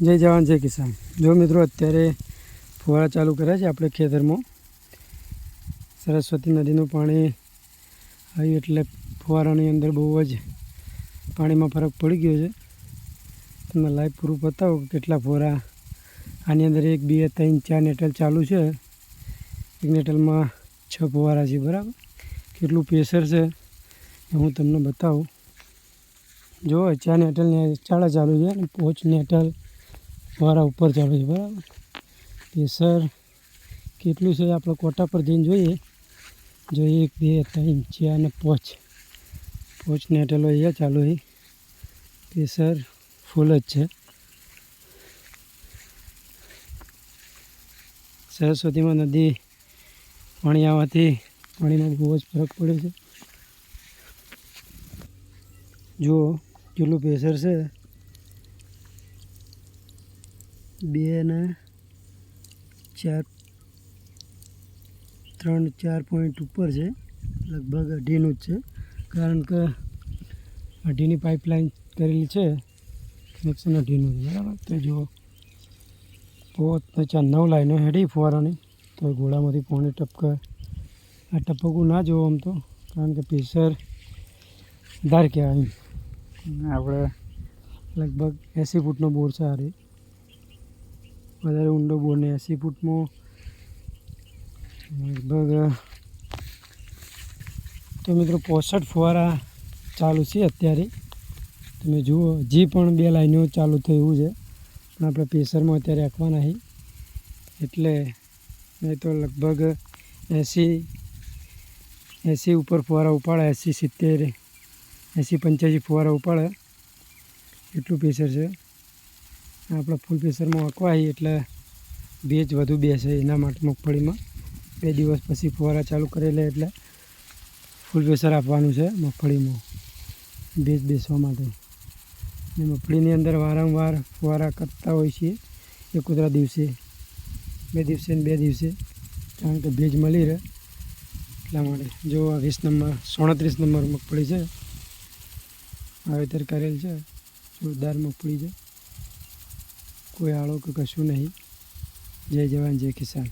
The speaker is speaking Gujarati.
જય જવાન, જય કિસાન. જો મિત્રો, અત્યારે ફુવારા ચાલુ કર્યા છે આપણે ખેતરમાં. સરસ્વતી નદીનું પાણી આવ્યું એટલે ફુવારાની અંદર બહુ જ પાણીમાં ફરક પડી ગયો છે. તમને લાઈવ પૂરું બતાવો કેટલા ફુવારા આની અંદર એક, બે, ત્રણ, ચાર નેટલ ચાલુ છે. એક નેટલમાં છ ફુવારા છે, બરાબર? કેટલું પ્રેશર છે એ હું તમને બતાવું. જો ચાર નેટલ ને ચાળા ચાલુ છે અને પોચ નેટલ ફુવારા ઉપર ચાલુ છે, બરાબર? પ્રેશર કેટલું છે આપણે કોટા પર જઈને જોઈએ? જો એક, બે, ત્રણ, ચાર અને પોચ. પોચ નેટેલો અહીંયા ચાલુ છે. પ્રેશર ફૂલ જ છે. સરસ્વતીમાં નદી, પાણી આવવાથી પાણીમાં બહુ જ ફરક પડે છે. જુઓ, કેટલું પ્રેશર છે. બે ને ચાર, ત્રણ, ચાર પોઈન્ટ ઉપર છે. લગભગ અઢીનું જ છે. કારણ કે અઢીની પાઇપલાઇન કરેલી છે. કનેક્શન અઢીનું છે. બરાબર? તો જુઓ પોત ચાર, નવ લાઈનો હેડી ફુવારાની, તો ઘોડામાંથી પોણી ટપકે. આ ટપકું ના જોવો આમ તો, કારણ કે પ્રેશર ધાર કહેવાય આપણે લગભગ એંસી ફૂટનો બોર છે આ વધારે ઊંડો બોને એંસી ફૂટમાં લગભગ, તો મિત્રો પોસઠ ફુવારા ચાલુ છે અત્યારે. તમે જુઓ, હજી પણ બે લાઈનો ચાલુ થયું છે. પણ આપણે પ્રેશરમાં અત્યારે રાખવાના છે. એટલે નહીં તો લગભગ એંસી એંસી ઉપર ફુવારા ઉપાડે, એંસી સિત્તેર, એંસી પંચ્યાસી ફુવારા ઉપાડે. એટલું પ્રેશર છે. આપણે ફૂલ પ્રેશરમાં અકવાય એટલે ભેજ વધુ બેસે એના માટે મગફળીમાં. બે દિવસ પછી ફુવારા ચાલુ કરેલા એટલે ફૂલ પ્રેશર આપવાનું છે મગફળીમાં, ભેજ બેસવા માટે. અને મગફળીની અંદર વારંવાર ફુવારા કરતા હોય છીએ એકોતરા દિવસે, બે દિવસે ને બે દિવસે, કારણ કે ભેજ મળી રહે એટલા માટે. જો આ વીસ નંબર, સોણત્રીસ નંબર મગફળી છે, વાવેતર કરેલ છે, જોરદાર મગફળી છે. કોઈ આળો કે કશું નહીં. જય જવાન જય કિસાન.